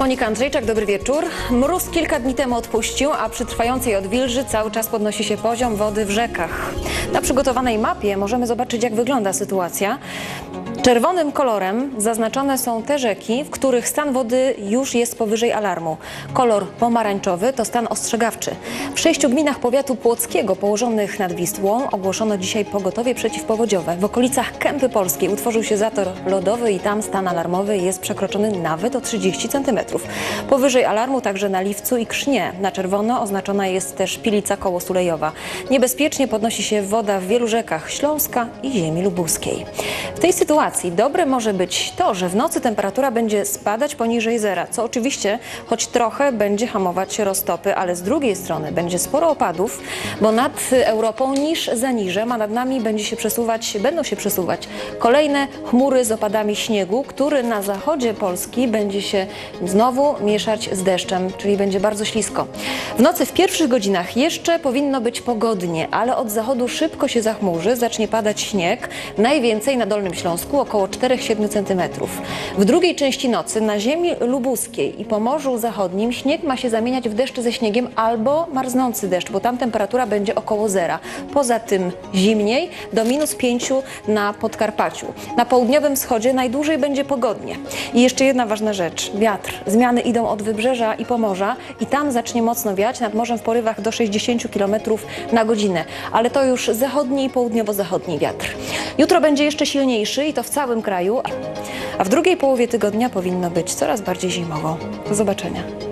Monika Andrzejczak, dobry wieczór. Mróz kilka dni temu odpuścił, a przy trwającej odwilży cały czas podnosi się poziom wody w rzekach. Na przygotowanej mapie możemy zobaczyć, jak wygląda sytuacja. Czerwonym kolorem zaznaczone są te rzeki, w których stan wody już jest powyżej alarmu. Kolor pomarańczowy to stan ostrzegawczy. W sześciu gminach powiatu płockiego położonych nad Wisłą ogłoszono dzisiaj pogotowie przeciwpowodziowe. W okolicach Kępy Polskiej utworzył się zator lodowy i tam stan alarmowy jest przekroczony nawet o 30 cm. Powyżej alarmu także na Liwcu i Krznie. Na czerwono oznaczona jest też Pilica koło Sulejowa. Niebezpiecznie podnosi się woda w wielu rzekach Śląska i ziemi lubuskiej. W tej sytuacji dobre może być to, że w nocy temperatura będzie spadać poniżej zera, co oczywiście choć trochę będzie hamować roztopy, ale z drugiej strony będzie sporo opadów, bo nad Europą niż za niżem, a nad nami będzie się przesuwać, będą się przesuwać kolejne chmury z opadami śniegu, który na zachodzie Polski będzie się znowu mieszać z deszczem, czyli będzie bardzo ślisko. W nocy w pierwszych godzinach jeszcze powinno być pogodnie, ale od zachodu szybko się zachmurzy, zacznie padać śnieg, najwięcej na Dolnym Śląsku około 4-7 cm. W drugiej części nocy na ziemi lubuskiej i Pomorzu Zachodnim śnieg ma się zamieniać w deszcz ze śniegiem albo marznący deszcz, bo tam temperatura będzie około zera. Poza tym zimniej do minus 5 na Podkarpaciu. Na południowym wschodzie najdłużej będzie pogodnie. I jeszcze jedna ważna rzecz. Wiatr. Zmiany idą od wybrzeża i Pomorza i tam zacznie mocno wiać nad morzem w porywach do 60 km na godzinę. Ale to już zachodni i południowo-zachodni wiatr. Jutro będzie jeszcze silniejszy i to w całym kraju, a w drugiej połowie tygodnia powinno być coraz bardziej zimowo. Do zobaczenia.